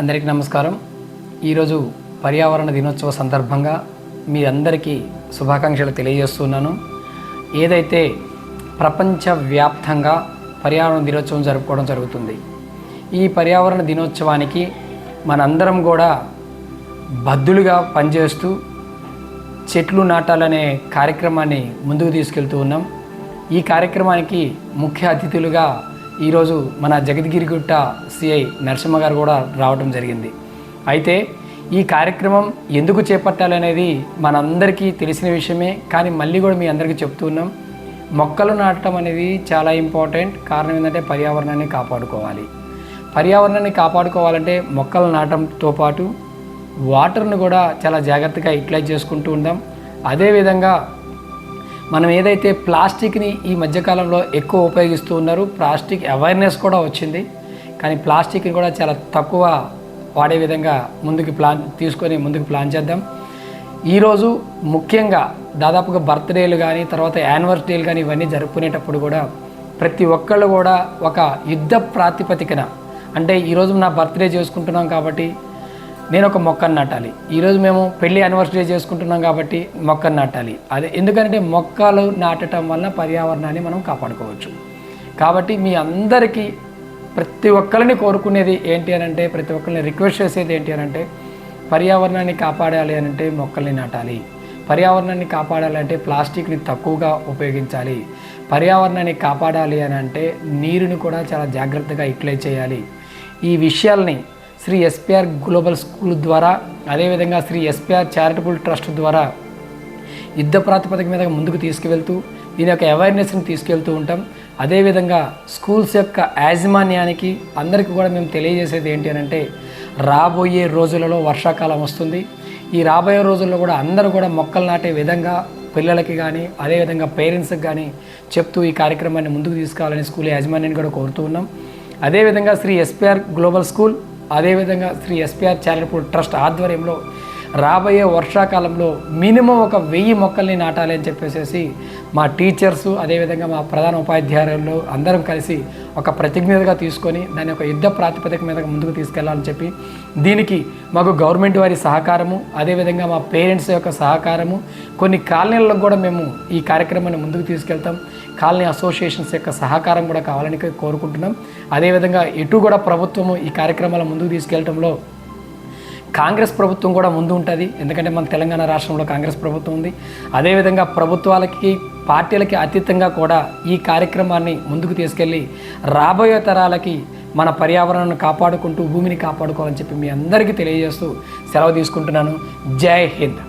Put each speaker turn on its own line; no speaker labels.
అందరికీ నమస్కారం. ఈరోజు పర్యావరణ దినోత్సవ సందర్భంగా మీ అందరికీ శుభాకాంక్షలు తెలియజేస్తున్నాను. ఏదైతే ప్రపంచవ్యాప్తంగా పర్యావరణ దినోత్సవం జరుపుకోవడం జరుగుతుంది ఈ పర్యావరణ దినోత్సవానికి మనందరం కూడా బద్దులుగా పనిచేస్తూ చెట్లు నాటాలనే కార్యక్రమాన్ని ముందుకు తీసుకెళ్తూ ఉన్నాం. ఈ కార్యక్రమానికి ముఖ్య అతిథులుగా ఈరోజు మన జగద్గిరిగుట్ట సిఐ నరసింహ గారు కూడా రావడం జరిగింది. అయితే ఈ కార్యక్రమం ఎందుకు చేపట్టాలనేది మనందరికీ తెలిసిన విషయమే కానీ మళ్ళీ కూడా మీ అందరికీ చెప్తున్నాం మొక్కలు నాటడం అనేది చాలా ఇంపార్టెంట్. కారణం ఏంటంటే పర్యావరణాన్ని కాపాడుకోవాలి. పర్యావరణాన్ని కాపాడుకోవాలంటే మొక్కలు నాటడంతో పాటు వాటర్ను కూడా చాలా జాగ్రత్తగా యూటిలైజ్ చేసుకుంటూ ఉందాం. అదేవిధంగా మనం ఏదైతే ప్లాస్టిక్ని ఈ మధ్యకాలంలో ఎక్కువ ఉపయోగిస్తూ ఉన్నారు ప్లాస్టిక్ అవేర్నెస్ కూడా వచ్చింది. కానీ ప్లాస్టిక్ని కూడా చాలా తక్కువ వాడే విధంగా ముందుకు ప్లాన్ తీసుకొని ముందుకు ప్లాన్ చేద్దాం. ఈరోజు ముఖ్యంగా దాదాపుగా బర్త్డేలు కానీ తర్వాత యానివర్సరీలు కానీ ఇవన్నీ జరుపుకునేటప్పుడు కూడా ప్రతి ఒక్కళ్ళు కూడా ఒక యుద్ధ ప్రాతిపదికన అంటే ఈరోజు నా బర్త్డే చేసుకుంటున్నాం కాబట్టి నేను ఒక మొక్కను నాటాలి. ఈరోజు మేము పెళ్ళి యానివర్సరీ చేసుకుంటున్నాం కాబట్టి మొక్కను నాటాలి. అదే ఎందుకంటే మొక్కలు నాటడం వల్ల పర్యావరణాన్ని మనం కాపాడుకోవచ్చు. కాబట్టి మీ అందరికీ ప్రతి ఒక్కరిని కోరుకునేది ఏంటి అని అంటే ప్రతి ఒక్కరిని రిక్వెస్ట్ చేసేది ఏంటి అని అంటే పర్యావరణాన్ని కాపాడాలి అని అంటే మొక్కల్ని నాటాలి. పర్యావరణాన్ని కాపాడాలంటే ప్లాస్టిక్ని తక్కువగా ఉపయోగించాలి. పర్యావరణాన్ని కాపాడాలి అని అంటే నీరుని కూడా చాలా జాగ్రత్తగా యూటిలైజ్ చేయాలి. ఈ విషయాల్ని శ్రీ ఎస్పిఆర్ గ్లోబల్ స్కూల్ ద్వారా అదేవిధంగా శ్రీ ఎస్పిఆర్ చారిటబుల్ ట్రస్ట్ ద్వారా యుద్ధ ప్రాతిపదిక మీద ముందుకు తీసుకువెళ్తూ దీని యొక్క అవేర్నెస్ని తీసుకెళ్తూ ఉంటాం. అదేవిధంగా స్కూల్స్ యొక్క యాజమాన్యానికి అందరికీ కూడా మేము తెలియజేసేది ఏంటి అని అంటే రాబోయే రోజులలో వర్షాకాలం వస్తుంది. ఈ రాబోయే రోజుల్లో కూడా అందరూ కూడా మొక్కలు నాటే విధంగా పిల్లలకి కానీ అదేవిధంగా పేరెంట్స్కి కానీ చెప్తూ ఈ కార్యక్రమాన్ని ముందుకు తీసుకురావాలని స్కూల్ యాజమాన్యాన్ని కూడా కోరుతూ ఉన్నాం. అదేవిధంగా శ్రీ ఎస్పిఆర్ గ్లోబల్ స్కూల్ అదేవిధంగా శ్రీ ఎస్పిఆర్ చారిటబుల్ ట్రస్ట్ ఆధ్వర్యంలో రాబోయే వర్షాకాలంలో మినిమం ఒక వెయ్యి మొక్కల్ని నాటాలి అని చెప్పేసి మా టీచర్స్ అదేవిధంగా మా ప్రధాన ఉపాధ్యాయులు అందరం కలిసి ఒక ప్రతిజ్ఞతగా తీసుకొని దాని ఒక యుద్ధ ప్రాతిపదిక మీద ముందుకు తీసుకెళ్ళాలని చెప్పి దీనికి మాకు గవర్నమెంట్ వారి సహకారము అదేవిధంగా మా పేరెంట్స్ యొక్క సహకారము కొన్ని కాలనీలకు కూడా మేము ఈ కార్యక్రమాన్ని ముందుకు తీసుకెళ్తాం. కాలనీ అసోసియేషన్స్ యొక్క సహకారం కూడా కావాలని కోరుకుంటున్నాం. అదేవిధంగా ఇటు కూడా ప్రభుత్వము ఈ కార్యక్రమాల ముందుకు తీసుకెళ్ళడంలో కాంగ్రెస్ ప్రభుత్వం కూడా ముందు ఉంటుంది. ఎందుకంటే మన తెలంగాణ రాష్ట్రంలో కాంగ్రెస్ ప్రభుత్వం ఉంది. అదేవిధంగా ప్రభుత్వాలకి పార్టీలకి అతీతంగా కూడా ఈ కార్యక్రమాన్ని ముందుకు తీసుకెళ్ళి రాబోయే తరాలకి మన పర్యావరణాన్ని కాపాడుకుంటూ భూమిని కాపాడుకోవాలని చెప్పి మీ అందరికీ తెలియజేస్తూ సెలవు తీసుకుంటున్నాను. జై హింద్.